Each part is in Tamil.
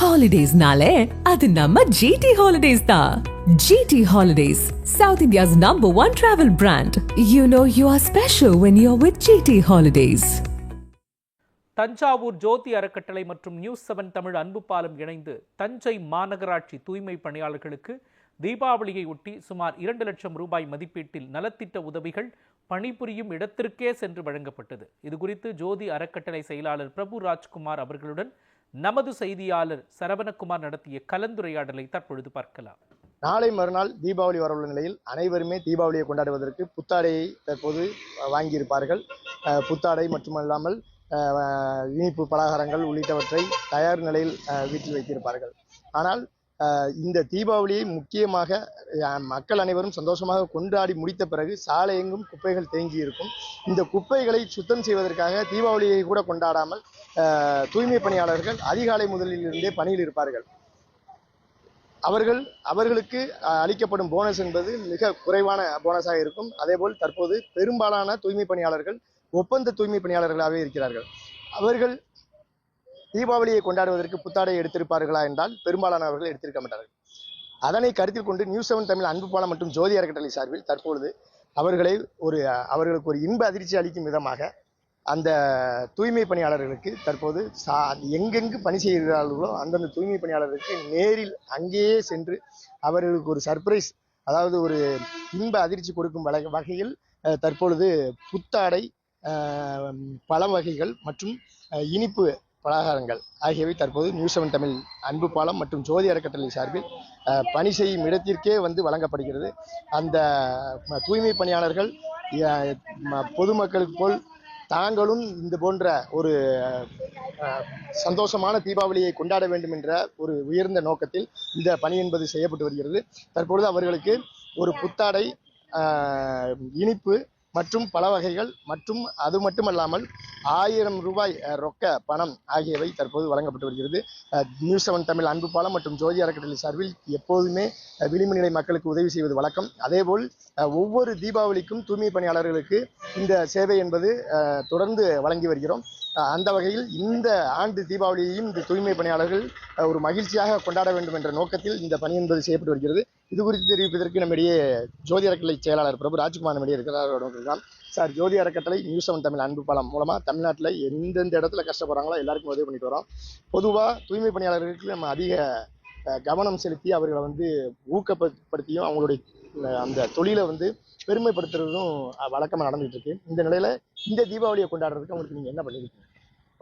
ஹாலிடேஸ்னாலே அது நம்ம ஜிடி ஹாலிடேஸ் தான் GT holidays south India's number one travel brand you know you are special when you are with GT holidays Thanjavur Jothi அறக்கட்டளை மற்றும் நியூஸ் செவன் தமிழ் அன்பு பாலம் இணைந்து தஞ்சை மாநகராட்சி தூய்மை பணியாளர்களுக்கு தீபாவளியை ஒட்டி சுமார் இரண்டு லட்சம் ரூபாய் மதிப்பீட்டில் நலத்திட்ட உதவிகள் பணிபுரியும் இடத்திற்கே சென்று வழங்கப்பட்டது. இதுகுறித்து ஜோதி அறக்கட்டளை செயலாளர் பிரபு ராஜ்குமார் அவர்களுடன் நமது செய்தியாளர் சரவணகுமார் நடத்திய கலந்துரையாடலை தற்பொழுது பார்க்கலாம். நாளை மறுநாள் தீபாவளி வரவுள்ள நிலையில் அனைவருமே தீபாவளியை கொண்டாடுவதற்கு புத்தாடையை தற்போது வாங்கியிருப்பார்கள். புத்தாடை மட்டுமல்லாமல் இனிப்பு பலகாரங்கள் உள்ளிட்டவற்றை தயார் நிலையில் வீட்டில் வைத்திருப்பார்கள். ஆனால் இந்த தீபாவளியை முக்கியமாக மக்கள் அனைவரும் சந்தோஷமாக கொண்டாடி முடித்த பிறகு சாலை எங்கும் குப்பைகள் தேங்கி இருக்கும். இந்த குப்பைகளை சுத்தம் செய்வதற்காக தீபாவளியை கூட கொண்டாடாமல் தூய்மை பணியாளர்கள் அதிகாலை முதலில் இருந்தே பணியில் இருப்பார்கள். அவர்கள் அவர்களுக்கு அஹ், அளிக்கப்படும் போனஸ் என்பது மிக குறைவான போனஸாக இருக்கும். அதேபோல் தற்போது பெரும்பாலான தூய்மை பணியாளர்கள் ஒப்பந்த தூய்மை பணியாளர்களாகவே இருக்கிறார்கள். அவர்கள் தீபாவளியை கொண்டாடுவதற்கு புத்தாடை எடுத்திருப்பார்களா என்றால் பெரும்பாலானவர்கள் எடுத்திருக்க மாட்டார்கள். அதனை கருத்தில் கொண்டு நியூஸ் செவன் தமிழ் அன்பு பாலம் மற்றும் ஜோதி அறக்கட்டளை சார்பில் தற்பொழுது அவர்களை ஒரு அவர்களுக்கு ஒரு இன்ப அதிர்ச்சி அளிக்கும் விதமாக அந்த தூய்மை பணியாளர்களுக்கு தற்போது சா எங்கெங்கு பணி செய்கிறார்களோ அந்தந்த தூய்மை பணியாளர்களுக்கு நேரில் அங்கேயே சென்று அவர்களுக்கு ஒரு சர்ப்ரைஸ் அதாவது ஒரு இன்ப அதிர்ச்சி கொடுக்கும் வகையில் தற்பொழுது புத்தாடை பழ வகைகள் மற்றும் இனிப்பு பலகாரங்கள் ஆகியவை தற்போது நியூஸ் செவன் தமிழ் அன்பு பாலம் மற்றும் ஜோதி அறக்கட்டளை சார்பில் பணி செய்யும் இடத்திற்கே வந்து வழங்கப்படுகிறது. அந்த தூய்மை பணியாளர்கள் பொதுமக்களுக்கு போல் தாங்களும் இந்த போன்ற ஒரு சந்தோஷமான தீபாவளியை கொண்டாட வேண்டும் என்ற ஒரு உயர்ந்த நோக்கத்தில் இந்த பணி என்பது செய்யப்பட்டு வருகிறது. தற்பொழுது அவர்களுக்கு ஒரு புத்தாடை இனிப்பு மற்றும் பல வகைகள் மற்றும் அது மட்டுமல்லாமல் ஆயிரம் ரூபாய் ரொக்க பணம் ஆகியவை தற்போது வழங்கப்பட்டு வருகிறது. நியூஸ் செவன் தமிழ் அன்பு பாலம் மற்றும் ஜோதி அறக்கட்டளை சார்பில் எப்போதுமே விளிம்பு நிலை மக்களுக்கு உதவி செய்வது வழக்கம். அதேபோல் ஒவ்வொரு தீபாவளிக்கும் தூய்மை பணியாளர்களுக்கு இந்த சேவை என்பது தொடர்ந்து வழங்கி வருகிறோம். அந்த வகையில் இந்த ஆண்டு தீபாவளியையும் இந்த தூய்மை பணியாளர்கள் ஒரு மகிழ்ச்சியாக கொண்டாட வேண்டும் என்ற நோக்கத்தில் இந்த பணி என்பது செய்யப்பட்டு வருகிறது. இது குறித்து தெரிவிப்பதற்கு நம்மிடையே ஜோதி அறக்கட்டளை செயலாளர் பிரபு ராஜ்குமார் நம்மிடையே இருக்கிறார் சார் ஜோதி அறக்கட்டளை நியூஸ் செவன் தமிழ் அன்பு பாலம் மூலமா தமிழ்நாட்டில் எந்தெந்த இடத்துல கஷ்டப்படுறாங்களோ எல்லாருக்கும் உதவி பண்ணிட்டு வரோம். பொதுவாக தூய்மை பணியாளர்களுக்கு நம்ம அதிக அஹ், கவனம் செலுத்தி அவர்களை வந்து ஊக்கப்படுத்தியும் அவங்களுடைய அந்த தொழிலை வந்து பெருமைப்படுத்துறதும் வழக்கமாக வழக்கமா இருக்கு. இந்த நிலையில இந்த தீபாவளியை கொண்டாடுறதுக்கு அவங்களுக்கு நீங்க என்ன பண்ணிருக்கீங்க?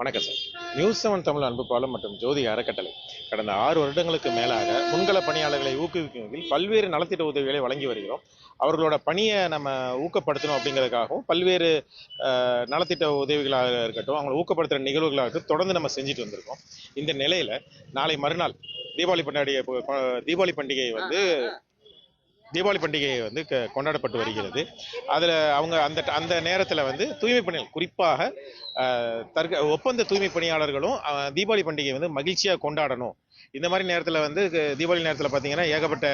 வணக்கம் sir. News seven Tamil Anbupalam மற்றும் ஜோதி அறக்கட்டளை. கடந்த ஆறு வருடங்களுக்கு மேலாக முன்கள பணியாளர்களை ஊக்குவிக்கும் வகையில் பல்வேறு நலத்திட்ட உதவிகளை வழங்கி வருகிறோம். அவர்களோட பணியை நம்ம ஊக்கப்படுத்தணும் அப்படிங்கிறதுக்காகவும் பல்வேறு நலத்திட்ட உதவிகளாக இருக்கட்டும் அவங்களை ஊக்கப்படுத்துகிற நிகழ்வுகளாக இருக்கட்டும் தொடர்ந்து நம்ம செஞ்சுட்டு வந்திருக்கோம். இந்த நிலையில் நாளை மறுநாள் தீபாவளி பண்டாடிய தீபாவளி பண்டிகை வந்து தீபாவளி பண்டிகை வந்து க- கொண்டாடப்பட்டு வருகிறது. அதில் அவங்க அந்த அந்த நேரத்தில் வந்து தூய்மை பணிகள் குறிப்பாக அஹ், தற்க ஒப்பந்த தூய்மை பணியாளர்களும் தீபாவளி பண்டிகையை வந்து மகிழ்ச்சியாக கொண்டாடணும். இந்த மாதிரி நேரத்தில் வந்து தீபாவளி நேரத்தில் பார்த்தீங்கன்னா ஏகப்பட்ட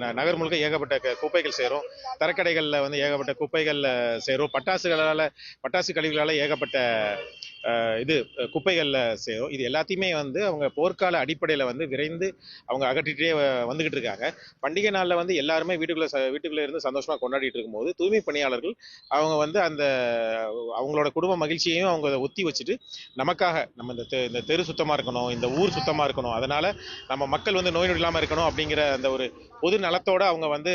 ந- நகர் முழுக்க ஏகப்பட்ட குப்பைகள் சேரும். தரக்கடைகளில் வந்து ஏகப்பட்ட குப்பைகள் சேரும். பட்டாசுகளால் பட்டாசு கழிவுகளால் ஏகப்பட்ட இது குப்பைகளில் சேரும். இது எல்லாத்தையுமே வந்து அவங்க போர்க்கால அடிப்படையில் வந்து விரைந்து அவங்க அகற்றிட்டே வந்துக்கிட்டு இருக்காங்க. பண்டிகை நாளில் வந்து எல்லாருமே வீட்டுக்குள்ளே ச- இருந்து சந்தோஷமா கொண்டாடிட்டு இருக்கும்போது தூய்மை பணியாளர்கள் அவங்க வந்து அந்த அவங்களோட குடும்ப மகிழ்ச்சியையும் அவங்க ஒத்தி வச்சுட்டு நமக்காக நம்ம இந்த தெ- இந்த தெரு சுத்தமாக இருக்கணும் இந்த ஊர் சுத்தமாக இருக்கணும் அதனால் நம்ம மக்கள் வந்து நோய் நொடி இல்லாம இருக்கணும் அப்படிங்கிற அந்த ஒரு பொது நலத்தோட அவங்க வந்து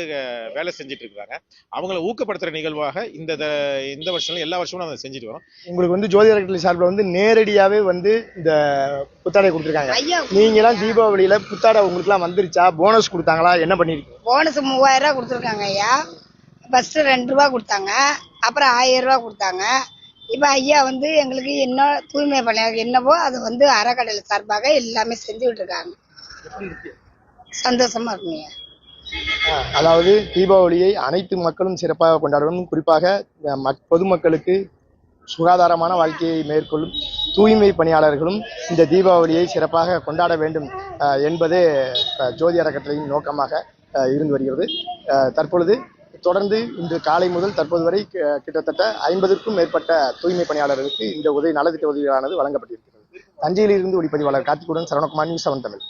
வேலை செஞ்சுட்டு இருக்காங்க அவங்கள ஊக்கப்படுத்துற நிகழ்வாக இந்த த- இந்த வருஷம் எல்லா வருஷமும் நம்ம செஞ்சுட்டு வரோம். உங்களுக்கு வந்து ஜோதி அறக்கட்டளை சார்பில் வந்து நேரடியாவே வந்து இந்த புத்தாடை கொடுத்துருக்காங்க. ஐயா நீங்க எல்லாம் தீபாவளியில புத்தாடை உங்களுக்கு எல்லாம் வந்துருச்சா? போனஸ் கொடுத்தாங்களா? என்ன பண்ணிருக்கீங்க? போனஸ் மூவாயிரம் ரூபா கொடுத்துருக்காங்க ஐயா. ஃபர்ஸ்ட் ரெண்டு ரூபா கொடுத்தாங்க. அப்புறம் ஆயிரம் ரூபா கொடுத்தாங்க. இப்போ ஐயா வந்து எங்களுக்கு என்ன தூய்மை பணியாளர் என்னவோ அது வந்து அறக்கடலை சார்பாக எல்லாமே செஞ்சுக்கிட்டு இருக்காங்க சந்தோஷமா இருக்குங்க. அதாவது தீபாவளியை அனைத்து மக்களும் சிறப்பாக கொண்டாடணும் குறிப்பாக பொதுமக்களுக்கு சுகாதாரமான வாழ்க்கையை மேற்கொள்ளும் தூய்மை பணியாளர்களும் இந்த தீபாவளியை சிறப்பாக கொண்டாட வேண்டும் என்பதே ஜோதி அறக்கட்டளையின் நோக்கமாக இருந்து வருகிறது. தற்பொழுது தொடர்ந்து இன்று காலை முதல் தற்போது வரை கிட்டத்தட்ட ஐம்பதுக்கும் மேற்பட்ட தூய்மை பணியாளர்களுக்கு இந்த உதவி நலத்திட்ட உதவியானது வழங்கப்பட்டிருக்கிறது. தஞ்சையிலிருந்து ஒளிப்பதிவாளர் கார்த்திகுடன் சரவணகுமார் நியூஸ் செவன் தமிழ்.